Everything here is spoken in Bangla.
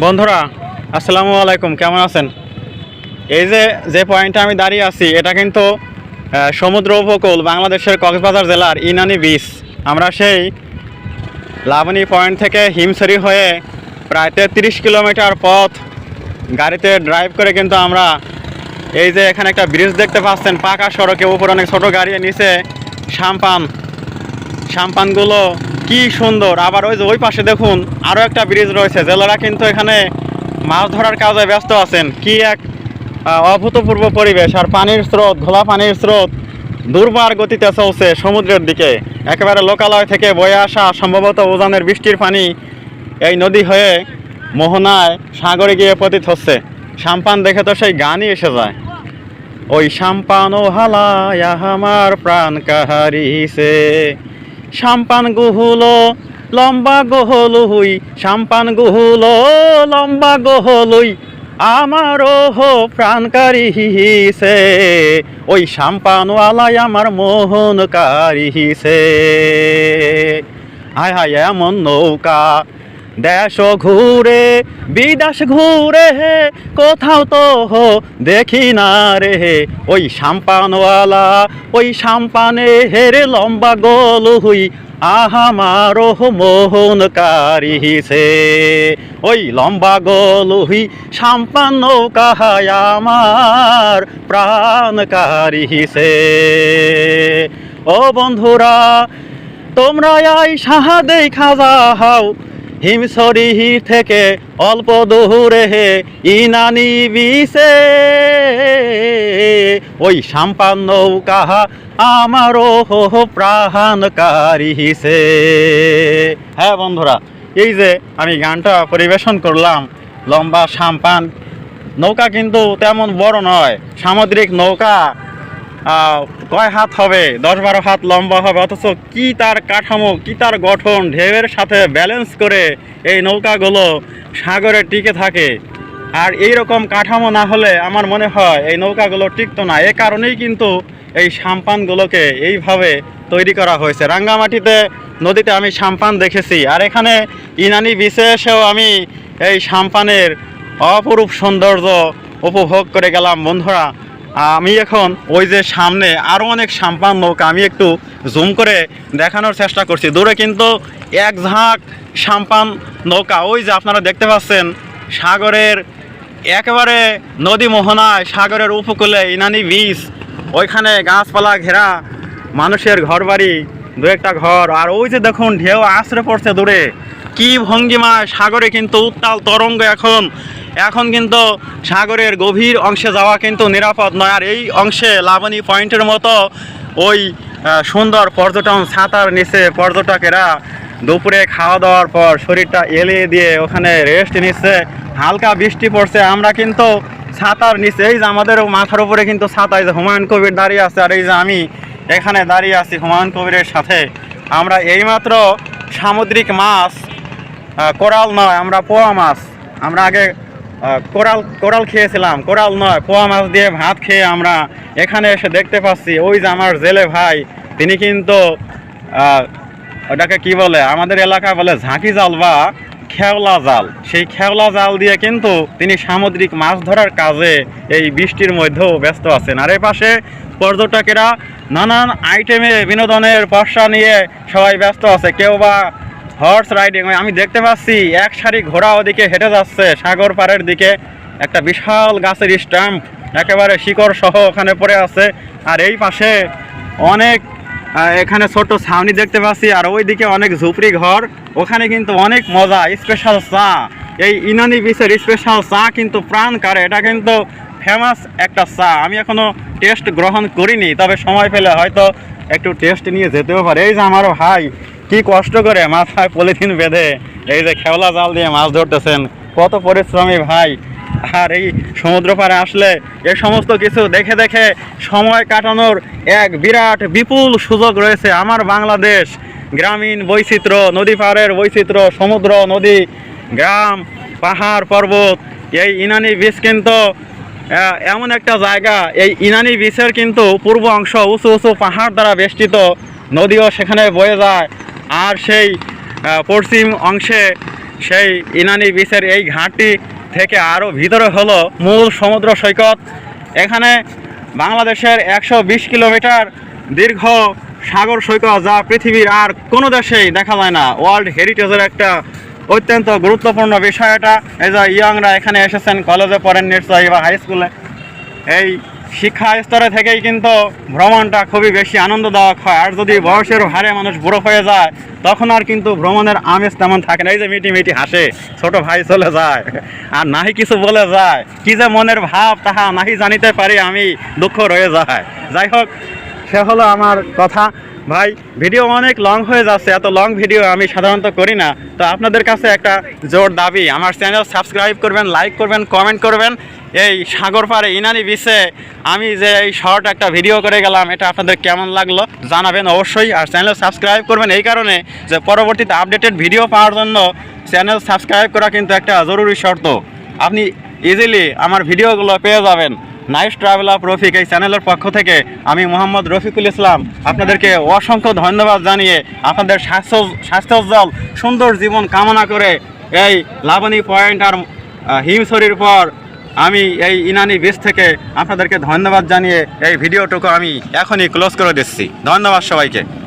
বন্ধুরা, আসসালামু আলাইকুম, কেমন আছেন? এই যে যে পয়েন্টে আমি দাঁড়িয়ে আছি, এটা কিন্তু সমুদ্র উপকূল বাংলাদেশের কক্সবাজার জেলার ইনানি বিচ আমরা সেই লাবণী পয়েন্ট থেকে হিমছড়ি হয়ে প্রায় তেত্রিশ কিলোমিটার পথ গাড়িতে ড্রাইভ করে কিন্তু আমরা এই যে এখানে একটা ব্রিজ দেখতে পাচ্ছেন, পাকা সড়কে উপর অনেক ছোটো গাড়ি নিচে সাম্পান সাম্পানগুলো কি সুন্দর। আবার ওই যে ওই পাশে দেখুন আরও একটা ব্রিজ রয়েছে। জেলেরা কিন্তু এখানে মাছ ধরার কাজে ব্যস্ত আছেন। কি এক অভূতপূর্ব পরিবেশ আর পানির স্রোত, ঘোলা পানির স্রোত দুর্বার গতিতে চলছে সমুদ্রের দিকে। একেবারে লোকালয় থেকে বয়ে আসা সম্ভবত উজানের বৃষ্টির পানি এই নদী হয়ে মোহনায় সাগরে গিয়ে পতিত হচ্ছে। সাম্পান দেখে তো সেই গানই এসে যায়। ওই সাম্পানো হালায়, আমার প্রাণ কাহারিছে। সাম্পান গুহুলো, লম্বা গহল হই, সাম্পান গুহুলো, লম্বা গহলই আমারও হো প্রাণকারী হিসে ওই সাম্পানওয়ালাই আমার মোহনকারী হিসে হায় হায়, এমন নৌকা দেশ ঘুরে, বিদেশ ঘুরে হে কোথাও তো হো দেখি না রে। হে ওই সাম্পানওয়ালা, ওই সাম্পানে হেরে লম্বা গোল হুই আহামারো মোহন কারিছে ওই লম্বা গোল হুই, সাম্পান নৌকা হায় আমার প্রাণ কারিছে ও বন্ধুরা, তোমরা এই সাহা দেখা যাও হিমসরি থেকে অল্প দূরে হে ইনানি বিছে। ওই সাম্পান নৌকা আমারও হো প্রাণ কারিছে হ্যাঁ বন্ধুরা, এই যে আমি গানটা পরিবেশন করলাম, লম্বা সাম্পান। নৌকা কিন্তু তেমন বড় নয়, সামুদ্রিক নৌকা। কয় হাত হবে? দশ বারো হাত লম্বা হবে। অথচ কি তার কাঠামো, কি তার গঠন, ঢেউয়ের সাথে ব্যালেন্স করে এই নৌকাগুলো সাগরে টিকে থাকে। আর এই রকম কাঠামো না হলে আমার মনে হয় এই নৌকাগুলো টিকতো না। এ কারণেই কিন্তু এই সাম্পানগুলোকে এইভাবে তৈরি করা হয়েছে। রাঙ্গামাটিতে নদীতে আমি সাম্পান দেখেছি। আর এখানে ইনানি বিশেষেও আমি এই সাম্পানের অপরূপ সৌন্দর্য উপভোগ করে গেলাম। বন্ধুরা আমি এখন ওই যে সামনে আরও অনেক সাম্পান নৌকা আমি একটু জুম করে দেখানোর চেষ্টা করছি। দূরে কিন্তু এক ঝাঁক সাম্পান নৌকা। ওই যে আপনারা দেখতে পাচ্ছেন, সাগরের একেবারে নদী মোহনায়, সাগরের উপকূলে, ইনানি বিচ ওইখানে গাছপালা ঘেরা, মানুষের ঘরবাড়ি, দু একটা ঘর। আর ওই যে দেখুন, ঢেউ আশ্রে পড়ছে দূরে। কি ভঙ্গিমায় সাগরে কিন্তু উত্তাল তরঙ্গ এখন এখন কিন্তু সাগরের গভীর অংশে যাওয়া কিন্তু নিরাপদ নয়, আর এই অংশে লাবণী পয়েন্টের মতো ওই সুন্দর পর্যটন ছাতার নিচে পর্যটকেরা। দুপুরে খাওয়া দাওয়ার পর শরীরটা এলিয়ে দিয়ে ওখানে রেস্ট নিচ্ছে। হালকা বৃষ্টি পড়ছে, আমরা কিন্তু ছাতার নিচে এই যে আমাদের মাথার উপরে কিন্তু এই যে হুমায়ুন কবির দাঁড়িয়ে আছে, আর এই যে আমি এখানে দাঁড়িয়ে আছি হুমায়ুন কবিরের সাথে। আমরা এইমাত্র সামুদ্রিক মাছ কোরাল নয়, আমরা পোয়া মাছ। আমরা আগে কোরাল কোরাল খেয়েছিলাম। কোরাল নয়, পোয়া মাছ দিয়ে ভাত খেয়ে আমরা এখানে এসে দেখতে পাচ্ছি, ওই যে আমার জেলে ভাই, তিনি কিন্তু ওটাকে কি বলে, আমাদের এলাকায় বলে ঝাঁকি জাল বা খেওলা জাল। সেই খেওলা জাল দিয়ে কিন্তু তিনি সামুদ্রিক মাছ ধরার কাজে এই বৃষ্টির মধ্যেও ব্যস্ত আছেন। আর এই পাশে পর্যটকেরা নানান আইটেমে বিনোদনের পশা নিয়ে সবাই ব্যস্ত আছে। কেউ বা হর্স রাইডিং আমি দেখতে পাচ্ছি এক সারি ঘোড়া ওদিকে হেঁটে যাচ্ছে, সাগর পাড়ের দিকে। একটা বিশাল গাছের স্ট্যাম্প একেবারে শিকড় সহ ওখানে পড়ে আছে। আর এই পাশে অনেক এখানে ছোট ছাউনি দেখতে পাচ্ছি, আর ওইদিকে অনেক ঝুপড়ি ঘর। ওখানে কিন্তু অনেক মজা স্পেশাল চা। এই ইনানি বিচের স্পেশাল চা কিন্তু প্রাণ কারে এটা কিন্তু ফেমাস একটা চা। আমি এখনও টেস্ট গ্রহণ করিনি, তবে সময় পেলে হয়তো একটু টেস্ট নিয়ে যেতেও পারে। এই যে আমার ভাই কি কষ্ট করে মাথায় পলিথিন বেঁধে এই যে খেওলা জাল দিয়ে মাছ ধরতেছেন, কত পরিশ্রমী ভাই। আর এই সমুদ্র পাড়ে আসলে এ সমস্ত কিছু দেখে দেখে সময় কাটানোর এক বিরাট বিপুল সুযোগ রয়েছে আমার বাংলাদেশ গ্রামীণ বৈচিত্র্য নদী পাড়ের বৈচিত্র্য সমুদ্র নদী গ্রাম পাহাড় পর্বত। এই ইনানি বিচ কিন্তু এমন একটা জায়গা। এই ইনানি বিচের কিন্তু পূর্ব অংশ উঁচু উঁচু পাহাড় দ্বারা বেষ্টিত, নদীও সেখানে বয়ে যায়। আর সেই পশ্চিম অংশে সেই ইনানি বিচের এই ঘাটটি থেকে আরও ভিতরে হলো মূল সমুদ্র সৈকত। এখানে বাংলাদেশের একশো বিশ কিলোমিটার দীর্ঘ সাগর সৈকত যা পৃথিবীর আর কোনো দেশেই দেখা যায় না। ওয়ার্ল্ড হেরিটেজের একটা অত্যন্ত গুরুত্বপূর্ণ বিষয় এটা। এই যে ইয়াংরা এখানে এসেছেন কলেজে পড়েন নিশ্চয়ই বা হাই স্কুলে এই শিক্ষা স্তরে থেকেই কিন্তু ভ্রমণটা খুবই বেশি আনন্দদায়ক হয়। আর যদি বয়সের হারে মানুষ বুড়ো হয়ে যায়, তখন আর কিন্তু ভ্রমণের আমেজ তেমন থাকে না। এই যে মিটি মিটি হাসে, ছোট ভাই চলে যায়, আর নাহি কিছু বলে যায়, কি যে মনের ভাব, তাহা নাহি জানিতে পারি আমি, দুঃখ রয়ে যায়। যাই হোক, সে হলো আমার কথা। ভাই, ভিডিও অনেক লং হয়ে যাচ্ছে, এত লং ভিডিও আমি সাধারণত করি না। তো আপনাদের কাছে একটা জোর দাবি, আমার চ্যানেল সাবস্ক্রাইব করবেন, লাইক করবেন, কমেন্ট করবেন। এই সাগর পাড়ে ইনানি বিচে আমি যে এই শর্ট একটা ভিডিও করে গেলাম, এটা আপনাদের কেমন লাগল জানাবেন অবশ্যই। আর চ্যানেল সাবস্ক্রাইব করবেন এই কারণে যে পরবর্তীতে আপডেটেড ভিডিও পাওয়ার জন্য চ্যানেল সাবস্ক্রাইব করা কিন্তু একটা জরুরি শর্ত। আপনি ইজিলি আমার ভিডিওগুলো পেয়ে যাবেন। নাইস ট্রাভেল অফ রফিক এই চ্যানেলের পক্ষ থেকে আমি মোহাম্মদ রফিকুল ইসলাম আপনাদেরকে অসংখ্য ধন্যবাদ জানিয়ে আপনাদের স্বাস্থ্য, স্বাস্থ্যোজ্জ্বল, সুন্দর জীবন কামনা করে এই লাবণী পয়েন্ট আর হিমছড়ির পর আমি এই ইনানি বিচ থেকে আপনাদেরকে ধন্যবাদ জানিয়ে এই ভিডিওটুকু আমি এখনই ক্লোজ করে দিচ্ছি। ধন্যবাদ সবাইকে।